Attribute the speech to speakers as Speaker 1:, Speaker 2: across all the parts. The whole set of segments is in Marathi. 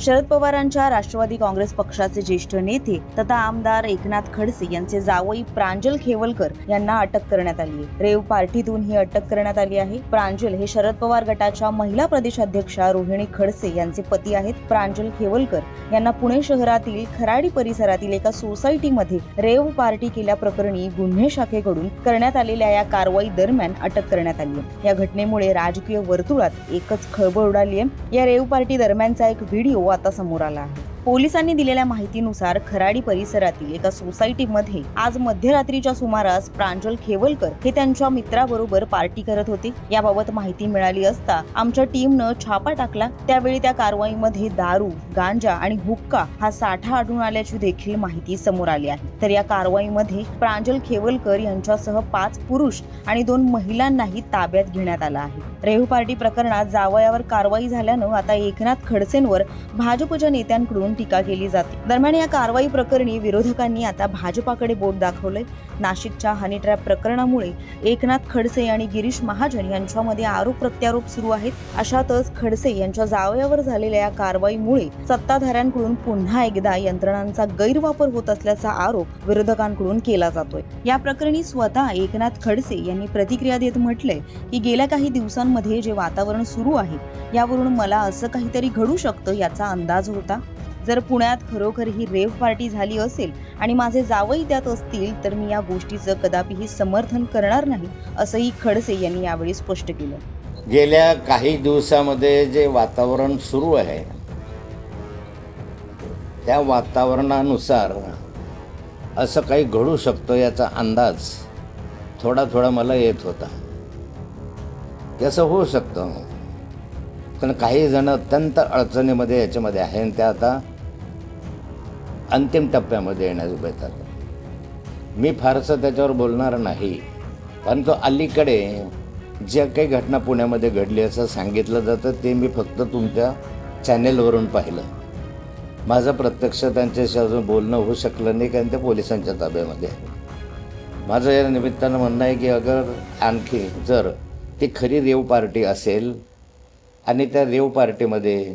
Speaker 1: शरद पवारांच्या राष्ट्रवादी काँग्रेस पक्षाचे ज्येष्ठ नेते तथा आमदार एकनाथ खडसे यांचे जावई प्रांजल खेवलकर यांना अटक करण्यात आली आहे. रेव पार्टीतून ही अटक करण्यात आली आहे. प्रांजल हे शरद पवार गटाच्या महिला प्रदेशाध्यक्षा रोहिणी खडसे यांचे पती आहेत. प्रांजल खेवलकर यांना पुणे शहरातील खराडी परिसरातील एका सोसायटीमध्ये रेव पार्टी केल्याप्रकरणी गुन्हे शाखेकडून करण्यात आलेल्या या कारवाई दरम्यान अटक करण्यात आली आहे. या घटनेमुळे राजकीय वर्तुळात एकच खळबळ उडाली आहे. या रेव पार्टी दरम्यानचा एक व्हिडिओ आता समोर आला आहे. पोलिसांनी दिलेल्या माहितीनुसार खराडी परिसरातील एका सोसायटीमध्ये आज मध्यरात्रीच्या सुमारास प्रांजल खेवलकर हे त्यांच्या मित्राबरोबर पार्टी करत होते. याबाबत माहिती मिळाली असता आमच्या टीमनं छापा टाकला. त्यावेळी त्या कारवाईमध्ये दारू गांजा आणि हुक्का हा साठा आढळून आल्याची देखील माहिती समोर आली आहे. तर या कारवाईमध्ये प्रांजल खेवलकर यांच्यासह पाच पुरुष आणि दोन महिलांनाही ताब्यात घेण्यात आला आहे. रेहू पार्टी प्रकरणात जावयावर कारवाई झाल्यानं आता एकनाथ खडसेंवर भाजपच्या नेत्यांकडून टीका केली जाते. दरम्यान या कारवाई प्रकरणी विरोधकांनी आता भाजपाकडे बोट दाखवलंय. नाशिकच्या हनी ट्रॅप प्रकरणामुळे एकनाथ खडसे आणि गिरीश महाजन यांच्यामध्ये आरोप प्रत्यारोप सुरू आहेत. अशातच खडसे यांच्या जावयावर झालेल्या या कारवाईमुळे सत्ताधाऱ्यांकडून पुन्हा एकदा यंत्रणांचा गैरवापर होत असल्याचा आरोप विरोधकांकडून केला जातोय. या प्रकरणी स्वतः एकनाथ खडसे यांनी प्रतिक्रिया देत म्हटलंय की गेल्या काही दिवसांमध्ये जे वातावरण सुरू आहे यावरून मला असं काहीतरी घडू शकतं याचा अंदाज होता. जर पुण्यात खरोखर ही रेव पार्टी झाली असेल आणि माझे जावई त्यात असतील तर मी या गोष्टीचं कदापिही समर्थन करणार नाही असंही खडसे यांनी यावेळी स्पष्ट केलं.
Speaker 2: गेल्या काही दिवसामध्ये जे वातावरण सुरू आहे त्या वातावरणानुसार असं काही घडू शकतं याचा अंदाज थोडा थोडा मला येत होता. तसं होऊ शकतं. पण काही जण अत्यंत अडचणीमध्ये याच्यामध्ये आहे आणि त्या आता अंतिम टप्प्यामध्ये येण्यास उभे येतात मी फारसं त्याच्यावर बोलणार नाही परंतु अलीकडे ज्या काही घटना पुण्यामध्ये घडली असं सांगितलं जातं ते मी फक्त तुमच्या चॅनेलवरून पाहिलं. माझं प्रत्यक्ष त्यांच्याशी अजून बोलणं होऊ शकलं नाही कारण ते पोलिसांच्या ताब्यामध्ये माझं या निमित्तानं म्हणणं आहे की अगर आणखी जर ती खरी रेव पार्टी असेल आणि त्या रेव पार्टीमध्ये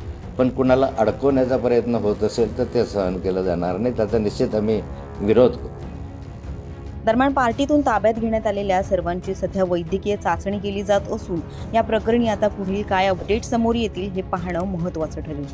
Speaker 2: पण कुणाला अडकवण्याचा प्रयत्न होत असेल तर ते सहन केलं जाणार नाही. त्याचा निश्चित आम्ही विरोध करू.
Speaker 1: दरम्यान पार्टीतून ताब्यात घेण्यात आलेल्या सर्वांची सध्या वैद्यकीय चाचणी केली जात असून या प्रकरणी आता पुढील काय अपडेट समोर येतील हे पाहणं महत्त्वाचं ठरेल.